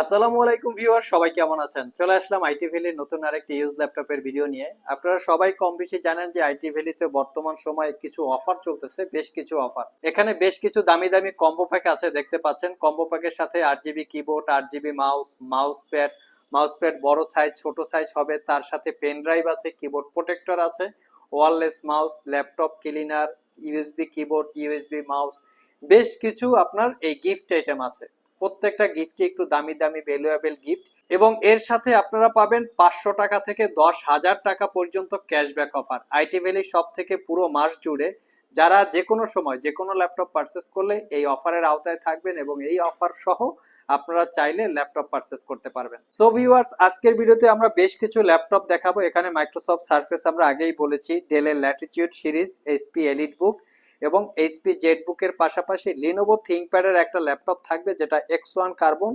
আসসালামু আলাইকুম ভিউয়ার, সবাই কেমন আছেন? চলে আসলাম আইটি ভ্যালির নতুন আরেকটি ইউজ ল্যাপটপের ভিডিও নিয়ে। আপনারা সবাই কম বেশি জানেন যে আইটি ভ্যালিতে বর্তমান সময়ে কিছু অফার চলতেছে, বেশ কিছু অফার। এখানে বেশ কিছু দামি দামি কম্বো প্যাক আছে, দেখতে পাচ্ছেন। কম্বো প্যাকের সাথে আট জিবি কিবোর্ড আট GB mouse mouse pad mouse pad বড় সাইজ, ছোট সাইজ হবে। তার সাথে পেন ড্রাইভ আছে, কিবোর্ড প্রোটেক্টর আছে, wireless mouse, laptop cleaner, USB keyboard, USB mouse, বেশ কিছু আপনার এই গিফট আইটেম আছে। প্রত্যেকটা গিফটই একটু দামি দামি ভ্যালুয়েবল গিফট এবং এর সাথে আপনারা পাবেন পাঁচশো টাকা থেকে দশ হাজার টাকা পর্যন্ত ক্যাশব্যাক অফার আইটি ভ্যালি সব থেকে পুরো মাস জুড়ে যারা যে কোনো সময়, যে কোনো ল্যাপটপ পারচেস করলে এই অফারের আওতায় থাকবেন এবং এই অফার সহ আপনারা চাইলে ল্যাপটপ পারচেস করতে পারবেন। সো ভিউয়ার্স আজকের ভিডিওতে আমরা বেশ কিছু ল্যাপটপ দেখাবো। এখানে মাইক্রোসফট সার্ফেস আমরা আগেই বলেছি ডেলের Latitude series HP Elite Book এবং এইচপি জেড বুকের পাশাপাশি লিনোভো থিঙ্কপ্যাডের একটা ল্যাপটপ থাকবে, যেটা এক্স ওয়ান কার্বন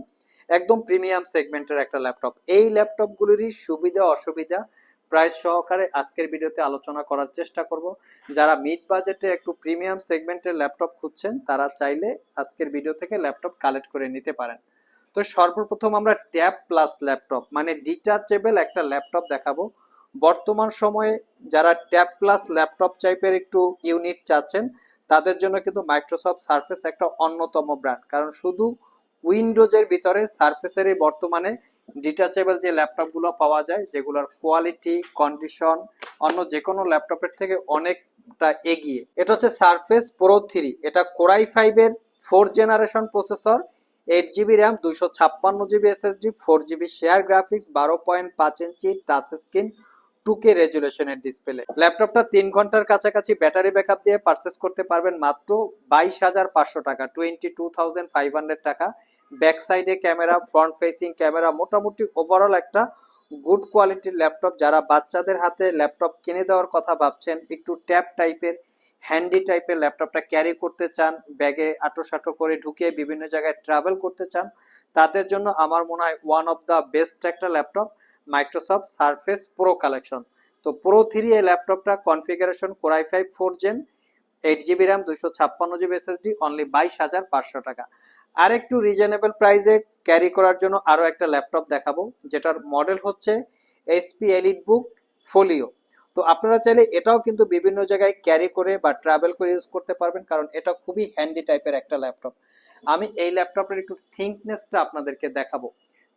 একদম প্রিমিয়াম সেগমেন্টের একটা ল্যাপটপ এই ল্যাপটপগুলিরই সুবিধা, অসুবিধা প্রাইস সহকারে আজকের ভিডিওতে আলোচনা করার চেষ্টা করব। যারা মিড বাজেটে একটু প্রিমিয়াম সেগমেন্টের ল্যাপটপ খুঁজছেন, তারা চাইলে আজকের ভিডিও থেকে ল্যাপটপ কালেক্ট করে নিতে পারেন। তো সর্বপ্রথম আমরা ট্যাব প্লাস ল্যাপটপ মানে ডিটাচেবল একটা ল্যাপটপ দেখাবো। বর্তমান সময়ে যারা ট্যাব প্লাস ল্যাপটপ টাইপের একটু ইউনিট চাচ্ছেন, তাদের জন্য কিন্তু মাইক্রোসফট সার্ফেস একটা অন্যতম ব্র্যান্ড। কারণ শুধু উইন্ডোজের ভিতরে সার্ফেসেরই বর্তমানে ডিটাচেবল যে ল্যাপটপগুলো পাওয়া যায়, যেগুলোর কোয়ালিটি, কন্ডিশন, অন্য যে কোনো ল্যাপটপের থেকে অনেকটা এগিয়ে। এটা হচ্ছে সার্ফেস প্রো থ্রি এটা কোরাই ফাইভের four generation processor eight GB RAM দুইশো ছাপ্পান্ন GB SSD four GB share graphics বারো পয়েন্ট পাঁচ ইঞ্চি টাচ স্ক্রিন টুকে রেজুলেশনের ডিসপ্লে ল্যাপটপটা তিন ঘণ্টার কাছাকাছি ব্যাটারি ব্যাকআপ দিয়ে পারচেস করতে পারবেন মাত্র বাইশ হাজার পাঁচশো টাকা twenty two thousand five hundred টাকা। ব্যাক সাইডে ক্যামেরা ফ্রন্ট ফেসিং ক্যামেরা মোটামুটি ওভারঅল একটা গুড কোয়ালিটির ল্যাপটপ যারা বাচ্চাদের হাতে ল্যাপটপ কিনে দেওয়ার কথা ভাবছেন, একটু ট্যাব টাইপের হ্যান্ডি টাইপের ল্যাপটপটা ক্যারি করতে চান ব্যাগে আটোসাটো করে ঢুকে বিভিন্ন জায়গায় ট্রাভেল করতে চান, তাদের জন্য আমার মনে হয় ওয়ান অফ দ্য বেস্ট একটা laptop Microsoft Surface Pro collection তো প্রো থ্রি এই ল্যাপটপটা configuration core i five four gen eight GB RAM দুইশো ছাপ্পান্ন জিবি এসএসডি অনলি বাইশ হাজার পাঁচশো টাকা। আর একটু রিজনেবল প্রাইসে ক্যারি করার জন্য আরও একটা ল্যাপটপ দেখাবো, যেটার মডেল হচ্ছে এইচপি এলিট বুক ফোলিও তো আপনারা চাইলে এটাও কিন্তু বিভিন্ন জায়গায় ক্যারি করে বা ট্রাভেল করে ইউজ করতে পারবেন, কারণ এটা খুবই হ্যান্ডি টাইপের একটা ল্যাপটপ আমি এই ল্যাপটপের একটু থিঙ্কনেসটা আপনাদেরকে দেখাবো।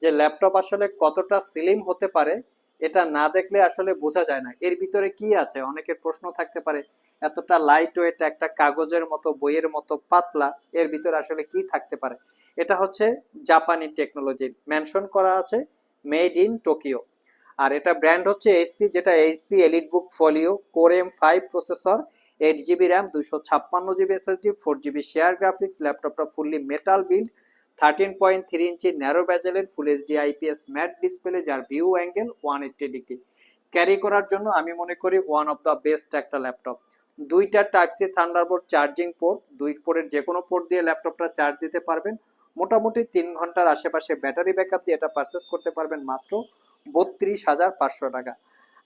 যে ল্যাপটপ আসলে কতটা স্লিম হতে পারে, এটা না দেখলে আসলে বোঝা যায় না। এর ভিতরে কি আছে? অনেকের প্রশ্ন থাকতে পারে, এতটা লাইট ওয়েট একটা কাগজের মতো, বইয়ের মতো পাতলা, এর ভিতরে আসলে কি থাকতে পারে? এটা হচ্ছে জাপানি টেকনোলজির মেনশন করা আছে মেড ইন টোকিও আর এটা ব্র্যান্ড হচ্ছে এইচপি যেটা HP Elite Book Folio core M five processor eight GB RAM দুইশো ছাপ্পান্ন GB SSD four GB share graphics ল্যাপটপটা fully metal build thirteen point three ইঞ্চি narrow ব্যাজেলের full HD IPS matte display যার view angle one eighty degree carry করার জন্য আমি মনে করি one of the best একটা ল্যাপটপ দুইটা type C thunderbolt charging port দুই পোর্টের যে কোনো পোর্ট দিয়ে ল্যাপটপটা চার্জ দিতে পারবেন। মোটামুটি তিন ঘণ্টার আশেপাশে ব্যাটারি ব্যাকআপ দিয়ে এটা পারচেস করতে পারবেন মাত্র বত্রিশ হাজার পাঁচশো টাকা।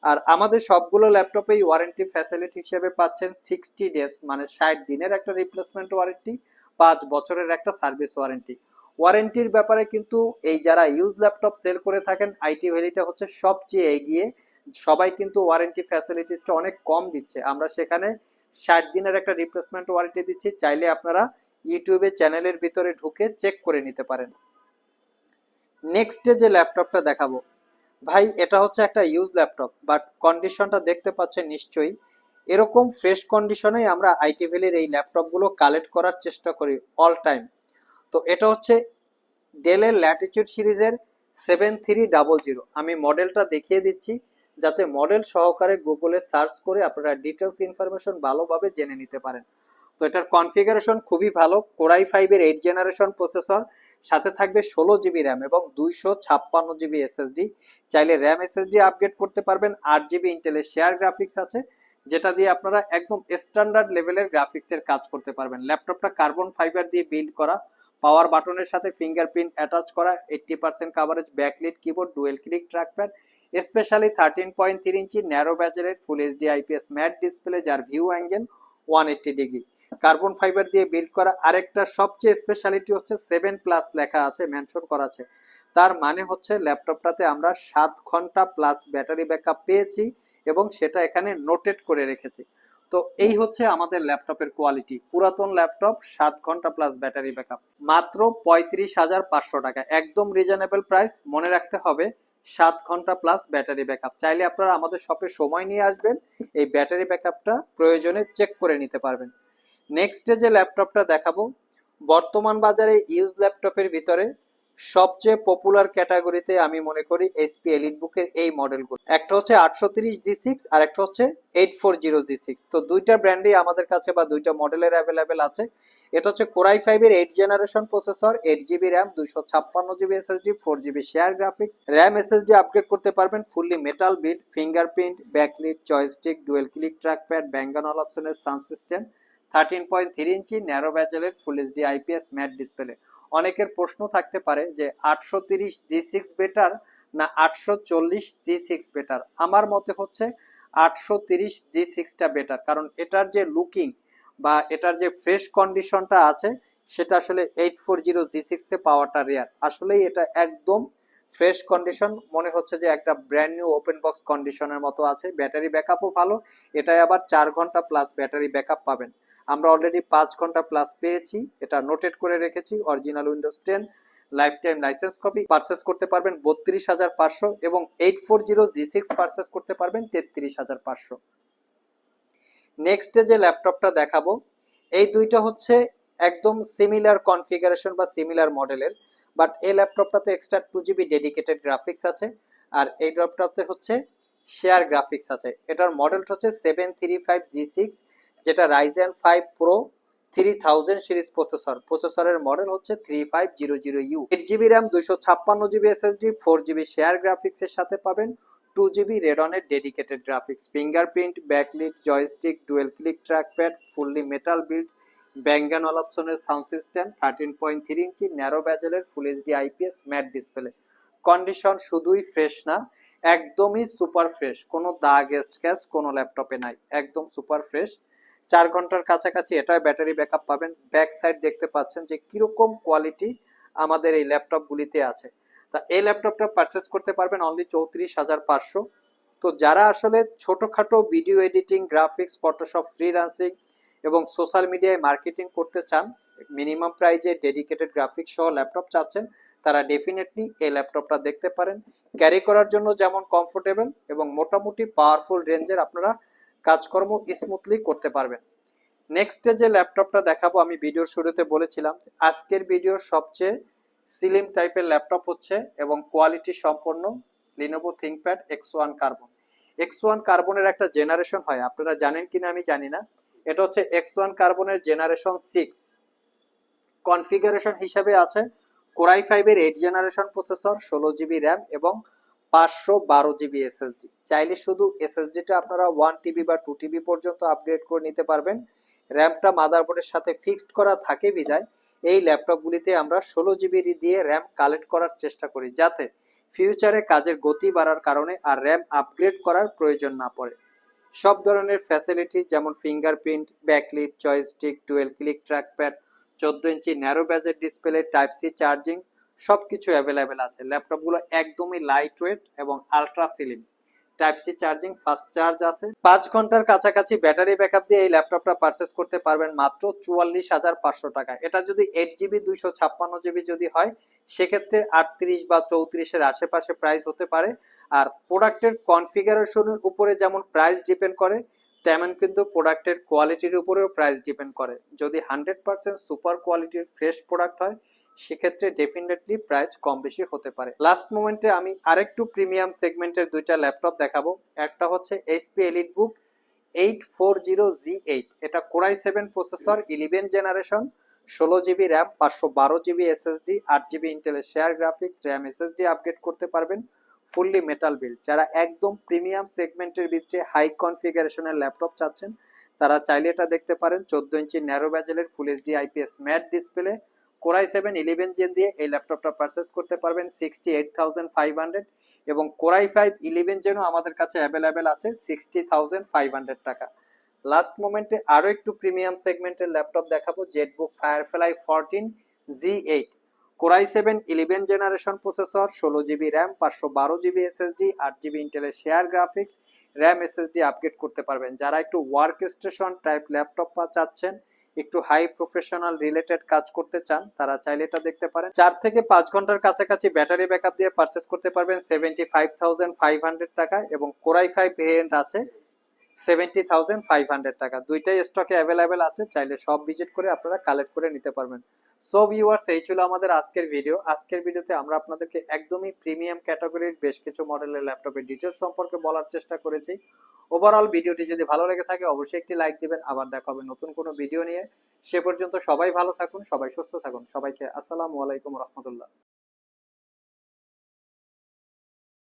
আর আমাদের সবগুলো ল্যাপটপেই ওয়ারেন্টি ফ্যাসিলিটি হিসেবে পাচ্ছেন সিক্সটি ডেজ মানে ষাট দিনের একটা রিপ্লেসমেন্ট ওয়ারেন্টি পাঁচ বছরের একটা সার্ভিস ওয়ারেন্টি ওয়ারেন্টির ব্যাপারে কিন্তু এই যারা ইউজ ল্যাপটপ সেল করে থাকেন আইটি ভ্যালিটা হচ্ছে সবচেয়ে এগিয়ে। সবাই কিন্তু ওয়ারেন্টি ফ্যাসিলিটিসটা অনেক কম দিচ্ছে। আমরা সেখানে ষাট দিনের একটা রিপ্লেসমেন্ট ওয়ারেন্টি দিচ্ছি, চাইলে আপনারা ইউটিউবে চ্যানেলের ভিতরে ঢুকে চেক করে নিতে পারেন। নেক্সটে যে ল্যাপটপটা দেখাবো। ভাই, এটা হচ্ছে একটা ইউজ ল্যাপটপ বাট কন্ডিশনটা দেখতে পাচ্ছেন নিশ্চয়ই। এরকম ফ্রেশ কন্ডিশনেই আমরা আইটি ভ্যালির এই ল্যাপটপগুলো কালেক্ট করার চেষ্টা করি অল টাইম তো এটা হচ্ছে ডেলের ল্যাটিচিউড সিরিজের সেভেন থ্রি ডাবল জিরো আমি মডেলটা দেখিয়ে দিচ্ছি, যাতে মডেল সহকারে গুগলে সার্চ করে আপনারা ডিটেলস ইনফরমেশন ভালোভাবে জেনে নিতে পারেন। তো এটার কনফিগারেশন খুবই ভালো, কোরাই ফাইভের এইট জেনারেশন প্রসেসর, সাথে থাকবে ষোলো জিবি র্যাম এবং দুইশো ছাপ্পান্ন জিবি এসএসডি। চাইলে র্যাম এসএসডি আপগ্রেড করতে পারবেন, আট জিবি ইন্টেলের শেয়ার গ্রাফিক্স আছে, যেটা দিয়ে আপনারা একদম স্ট্যান্ডার্ড লেভেলের গ্রাফিক্সের কাজ করতে পারবেন। ল্যাপটপটা কার্বন ফাইবার দিয়ে বিল্ড করা পাওয়ার বাটনের সাথে ফিঙ্গারপ্রিন্ট অ্যাটাচ করা eighty percent coverage backlit keyboard dual click trackpad specially thirteen point three ইঞ্চি narrow ব্যাজেলের full HD IPS matte display যার view angle one eighty degree carbon fibre দিয়ে build করা আরেকটা সবচেয়ে স্পেশালিটি হচ্ছে সেভেন প্লাস লেখা আছে mention করা আছে। তার মানে হচ্ছে ল্যাপটপটাতে আমরা সাত ঘণ্টা প্লাস ব্যাটারি ব্যাকআপ পেয়েছি এবং সেটা এখানে নোটেড করে রেখেছি। তো এই হচ্ছে আমাদের ল্যাপটপের কোয়ালিটি পুরাতন ল্যাপটপ, সাত ঘণ্টা প্লাস ব্যাটারি ব্যাকআপ মাত্র পঁয়ত্রিশ হাজার পাঁচশো টাকা। একদম রিজনেবল প্রাইস মনে রাখতে হবে, সাত ঘণ্টা প্লাস ব্যাটারি ব্যাকআপ চাইলে আপনারা আমাদের শপে সময় নিয়ে আসবেন, এই ব্যাটারি ব্যাকআপটা প্রয়োজনে চেক করে নিতে পারবেন। নেক্সটে যে ল্যাপটপটা দেখাবো, বর্তমান বাজারে ইউজ ল্যাপটপের ভিতরে সবচেয়ে পপুলার ক্যাটাগরিতে আমি মনে করি এইচপি এলিট বুকের এই মডেলগুলো একটা হচ্ছে আটশো তিরিশ জি সিক্স আর একটা হচ্ছে eight four zero G six তো দুইটা ব্র্যান্ডই আমাদের কাছে বা দুইটা মডেলের অ্যাভেলেবেল আছে। এটা হচ্ছে কোরাই ফাইভের eight generation processor eight GB RAM দুইশো ছাপ্পান্ন GB SSD four GB share graphics RAM SSD upgrade করতে পারবেন fully metal build fingerprint backlit joystick dual click trackpad Bang and Olufsen sound system thirteen point three inch narrow ব্যাচেলের full HD IPS matte display অনেকের প্রশ্ন থাকতে পারে যে আটশো তিরিশ জি six better না আটশো চল্লিশ জি সিক্স বেটার? আমার মতে হচ্ছে আটশো তিরিশ জি সিক্সটা বেটার, কারণ এটার যে লুকিং বা এটার যে ফ্রেশ কন্ডিশনটা আছে, সেটা আসলে এইট ফোর জিরো জি সিক্সে পাওয়াটা রেয়ার আসলেই এটা একদম ফ্রেশ কন্ডিশন, মনে হচ্ছে যে একটা ব্র্যান্ড নিউ ওপেন বক্স কন্ডিশনের মতো আছে, ব্যাটারি ব্যাকআপও ভালো এটাই আবার চার ঘণ্টা প্লাস ব্যাটারি ব্যাকআপ পাবেন। আমরা অলরেডি পাঁচ ঘণ্টা প্লাস পেয়েছি, এটা নোটেট করে রেখেছি original Windows ten lifetime license copy purchase করতে পারবেন বত্রিশ হাজার পাঁচশো এবং eight four zero G six purchase করতে পারবেন তেত্রিশ হাজার পাঁচশো। নেক্সটে যে ল্যাপটপটা দেখাবো, এই দুইটা হচ্ছে একদম সিমিলার কনফিগারেশন বা সিমিলার মডেলের বাট এই ল্যাপটপটাতে extra two GB dedicated graphics আছে, আর এই ল্যাপটপতে হচ্ছে শেয়ার গ্রাফিক্স আছে। এটার মডেলটা হচ্ছে seven three five G six যেটা Ryzen five Pro three thousand series processor প্রসেসরের মডেল হচ্ছে three five zero zero U eight GB RAM দুইশো ছাপ্পান্ন GB SSD four GB share গ্রাফিক্সের সাথে পাবেন two GB রেডনের dedicated graphics fingerprint backlit joystick dual click trackpad fully metal build Bang and Olufsen sound system thirteen point three inch narrow ব্যাজেলের full HD IPS matte display condition শুধুই fresh না, একদমই super fresh কোনো দাগ guest cash কোনো ল্যাপটপে নাই। একদম super fresh চার ঘণ্টার কাছাকাছি এটাই ব্যাটারি ব্যাকআপ পাবেন। ব্যাক সাইড দেখতে পাচ্ছেন যে কীরকম কোয়ালিটি আমাদের এই ল্যাপটপগুলিতে আছে। তা এই ল্যাপটপটা পারচেস করতে পারবেন অনলি চৌত্রিশ হাজার পাঁচশো। তো যারা আসলে ছোটোখাটো video editing graphics Photoshop freelancing এবং সোশ্যাল মিডিয়ায় মার্কেটিং করতে চান মিনিমাম প্রাইজে ডেডিকেটেড গ্রাফিক্স সহ ল্যাপটপ চাচ্ছেন, তারা ডেফিনেটলি এই ল্যাপটপটা দেখতে পারেন। ক্যারি করার জন্য যেমন কমফোর্টেবল এবং মোটামুটি পাওয়ারফুল রেঞ্জের আপনারা কাজকর্ম স্মুথলি করতে পারবেন নেক্সটে যে ল্যাপটপটা দেখাবো, আমি ভিডিওর শুরুতে বলেছিলাম আজকের ভিডিওর সবচেয়ে সিলিম টাইপের ল্যাপটপ হচ্ছে এবং কোয়ালিটি সম্পন্ন Lenovo ThinkPad X one Carbon X one কার্বনের একটা জেনারেশন হয়, আপনারা জানেন কিনা আমি জানি না। এটা হচ্ছে এক্স ওয়ান কার্বনের জেনারেশন সিক্স কনফিগারেশন হিসাবে আছে কোরাই ফাইভের এইট জেনারেশন প্রসেসর ষোলো জিবি র্যাম এবং পাঁচশো বারো জিবি এসএসডি চাইলে শুধু এসএসডিটা আপনারা ওয়ান টিবি বা টু টিবি পর্যন্ত আপগ্রেড করে নিতে পারবেন। র্যামটা মাদারবোর্ডের সাথে ফিক্সড করা থাকে বিদায় এই ল্যাপটপগুলিতে আমরা ষোলো জিবি দিয়ে র্যাম কালেক্ট করার চেষ্টা করি, যাতে ফিউচারে কাজের গতি বাড়ার কারণে আর র্যাম আপগ্রেড করার প্রয়োজন না পড়ে। সব ধরনের ফ্যাসিলিটি যেমন fingerprint backlit joystick dual click trackpad চোদ্দ ইঞ্চি ন্যারো ব্যাজের ডিসপ্লে টাইপ সি চার্জিং সব কিছু অ্যাভেলেবেল আছে। ল্যাপটপগুলো একদমই লাইট ওয়েট এবং ultra slim type C charging fast charge আছে। পাঁচ ঘণ্টার কাছাকাছি ব্যাটারি ব্যাকআপ দিয়ে এই ল্যাপটপটা পারচেস করতে পারবেন মাত্র চুয়াল্লিশ হাজার পাঁচশো টাকা। এটা যদি এইট জিবি দুইশো ছাপ্পান্ন জিবি যদি হয়, সেক্ষেত্রে আটত্রিশ বা চৌত্রিশের আশেপাশে প্রাইস হতে পারে। আর প্রোডাক্টের কনফিগারেশনের উপরে যেমন প্রাইস ডিপেন্ড করে, তেমন কিন্তু প্রোডাক্টের কোয়ালিটির উপরেও প্রাইস ডিপেন্ড করে। যদি হান্ড্রেড পার্সেন্ট সুপার কোয়ালিটির ফ্রেশ প্রোডাক্ট হয় সেক্ষেত্রে ডেফিনেটলি প্রাইস কম বেশি হতে পারে। লাস্ট মোমেন্টে আমি আরেকটু প্রিমিয়াম সেগমেন্টের দুইটা ল্যাপটপ দেখাবো। একটা হচ্ছে HP Elite Book eight four zero G eight এটা core i seven processor eleven generation ষোলো জিবি র্যাম পাঁচশো বারো জিবি এসএসডি আট জিবি ইন্টেলের share graphics RAM SSD upgrade করতে পারবেন ফুললি মেটাল বিল যারা একদম প্রিমিয়াম সেগমেন্টের ভিতরে হাই কনফিগারেশনের ল্যাপটপ চাচ্ছেন, তারা চাইলে এটা দেখতে পারেন, চোদ্দ ইঞ্চি narrow ব্যাজেলের full HD IPS matte display core i seven eleven gen দিয়ে এই ল্যাপটপটা পারচেস করতে পারবেন sixty eight thousand five hundred এবং কোরাই ফাইভ ইলেভেন জেনও আমাদের কাছে অ্যাভেলেবেল আছে সিক্সটি থাউজেন্ড ফাইভ হান্ড্রেড টাকা। লাস্ট মোমেন্টে আরও একটু প্রিমিয়াম সেগমেন্টের ল্যাপটপ দেখাবো ZBook Firefly fourteen G eight core i seven eleven generation processor ষোলো জিবি র্যাম পাঁচশো বারো জিবি এসএসডি আট জিবি ইন্টেলের share graphics RAM SSD upgrade করতে পারবেন। যারা একটু ওয়ার্ক স্টেশন টাইপ ল্যাপটপ চাচ্ছেন একটু হাই প্রফেশনাল রিলেটেড কাজ করতে চান, তারা চাইলে এটা দেখতে পারেন। চার থেকে পাঁচ ঘণ্টার কাছাকাছি ব্যাটারি ব্যাকআপ দিয়ে পারচেস করতে পারবেন সেভেন্টি ফাইভ ফাইভ হান্ড্রেড টাকা এবং কোরাই ফাইভ ভেরিয়েন্ট আছে। সেভেন্টি থাউজেন্ড ফাইভ হান্ড্রেড টাকা। দুইটাই স্টকে অ্যাভেলেবেল আছে, চাইলে সব ভিজিট করে আপনারা কালেক্ট করে নিতে পারবেন। সো ভিউয়ার্স এই ছিল আমাদের আজকের ভিডিও আজকের ভিডিওতে আমরা আপনাদেরকে একদমই প্রিমিয়াম ক্যাটাগরির বেশ কিছু মডেলের ল্যাপটপের ডিটেলস সম্পর্কে বলার চেষ্টা করেছি। ওভারঅল ভিডিওটি যদি ভালো লেগে থাকে, অবশ্যই একটি লাইক দিবেন। আবার দেখা হবে নতুন কোনো ভিডিও নিয়ে। সে পর্যন্ত সবাই ভালো থাকুন, সবাই সুস্থ থাকুন। সবাইকে আসসালামু আলাইকুম রহমতুল্লাহ।